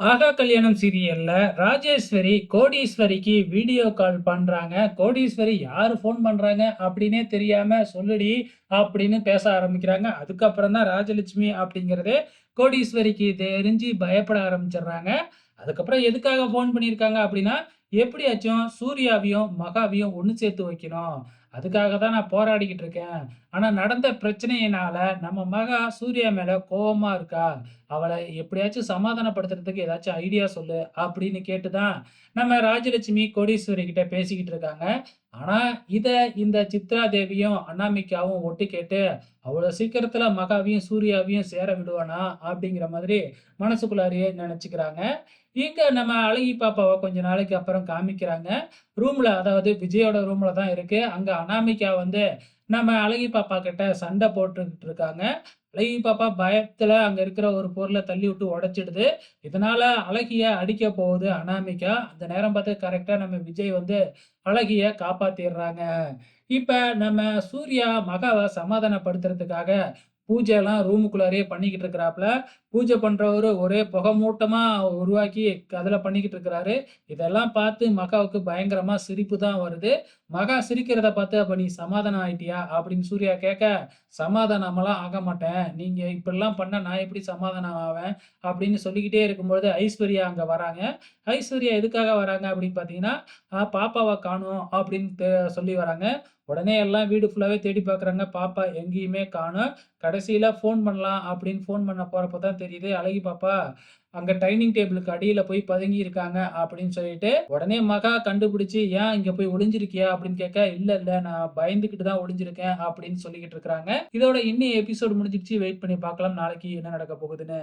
ஆகா கல்யாணம் சீரியல்ல ராஜேஸ்வரி கோடீஸ்வரிக்கு வீடியோ கால் பண்றாங்க. கோடீஸ்வரி யாரு ஃபோன் பண்றாங்க அப்படின்னே தெரியாம சொல்லுடி அப்படின்னு பேச ஆரம்பிக்கிறாங்க. அதுக்கப்புறம் தான் ராஜலட்சுமி அப்படிங்கிறதே கோடீஸ்வரிக்கு தெரிஞ்சு பயப்பட ஆரம்பிச்சிடுறாங்க அதுக்கப்புறம் எதுக்காக ஃபோன் பண்ணியிருக்காங்க அப்படின்னா, எப்படியாச்சும் சூர்யாவையும், மகாவையும் ஒன்று சேர்த்து வைக்கணும். அதுக்காக தான் நான் போராடிக்கிட்டு இருக்கேன். ஆனால் நடந்த பிரச்சனையினால நம்ம மகா சூர்யா மேலே கோபமாக இருக்கா. அவளை எப்படியாச்சும் சமாதானப்படுத்துறதுக்கு ஏதாச்சும் ஐடியா சொல்லு அப்படின்னு கேட்டு தான் நம்ம ராஜலட்சுமி கோடீஸ்வரி கிட்ட பேசிக்கிட்டு இருக்காங்க. ஆனால் இதை இந்த சித்ரா தேவியும், அனாமிகாவும் ஒட்டு கேட்டு அவ்வளோ சீக்கிரத்தில் மகாவையும், சூர்யாவையும் சேர விடுவானா அப்படிங்கிற மாதிரி மனசுக்குள்ளாரையே நினச்சிக்கிறாங்க இங்கே நம்ம அழகி பாப்பாவை கொஞ்ச நாளைக்கு அப்புறம் காமிக்கிறாங்க. ரூம்ல அதாவது விஜயோட ரூம்ல தான் இருக்கு. அங்க அனாமிகா வந்து நம்ம அழகி பாப்பா கிட்ட சண்டை போட்டுக்கிட்டு இருக்காங்க. அழகி பாப்பா பயத்துல அங்க இருக்கிற ஒரு பொருள தள்ளிவிட்டு உடைச்சிடுது. இதனால அழகிய அடிக்க போகுது அனாமிகா. அந்த நேரம் பார்த்து கரெக்டாக நம்ம விஜய் வந்து அழகிய காப்பாத்திடுறாங்க இப்ப நம்ம சூர்யா மகாவை சமாதானப்படுத்துறதுக்காக பூஜையெல்லாம் ரூமுக்குள்ளாரே பண்ணிக்கிட்டு இருக்கிறாப்புல பூஜை பண்ணுறவர் ஒரே புகை மூட்டமாக உருவாக்கி அதில் பண்ணிக்கிட்டு இருக்கிறாரு. இதெல்லாம் பார்த்து மகாவுக்கு பயங்கரமாக சிரிப்பு தான் வருது. மகா சிரிக்கிறத பார்த்து, அப்போ நீ சமாதானம் ஆயிட்டியா?" அப்படின்னு சூர்யா கேட்க, சமாதானமெல்லாம் ஆக மாட்டேன். நீங்கள் இப்படிலாம் பண்ண நான் எப்படி சமாதானம் ஆவேன்?" அப்படின்னு சொல்லிக்கிட்டே இருக்கும்பொழுது ஐஸ்வர்யா அங்கே வராங்க. ஐஸ்வர்யா எதுக்காக வராங்க அப்படின்னு பார்த்தீங்கன்னா, பாப்பாவை காணும் அப்படின்னு தெ சொல்லி வராங்க. உடனே எல்லாம் வீடு ஃபுல்லாகவே தேடி பார்க்குறாங்க. பாப்பா எங்கேயுமே காணும் கடைசியில் ஃபோன் பண்ணலாம் அப்படின்னு ஃபோன் பண்ண போகிறப்ப தான் தெரியுது, அழகி பாப்பா அங்கே டைனிங் டேபிளுக்கு அடியில் போய் பதுங்கி இருக்காங்க அப்படின்னு சொல்லிட்டு, உடனே மகா கண்டுபிடிச்சி "ஏன் இங்கே போய் ஒளிஞ்சிருக்கியா?" அப்படின்னு கேட்க, இல்லை இல்லை நான் பயந்துக்கிட்டு தான் ஒளிஞ்சிருக்கேன்" அப்படின்னு சொல்லிக்கிட்டு இருக்கிறாங்க. இதோட இன்னும் எபிசோடு முடிஞ்சிடுச்சு வெயிட் பண்ணி பார்க்கலாம் நாளைக்கு என்ன நடக்க போகுதுன்னு.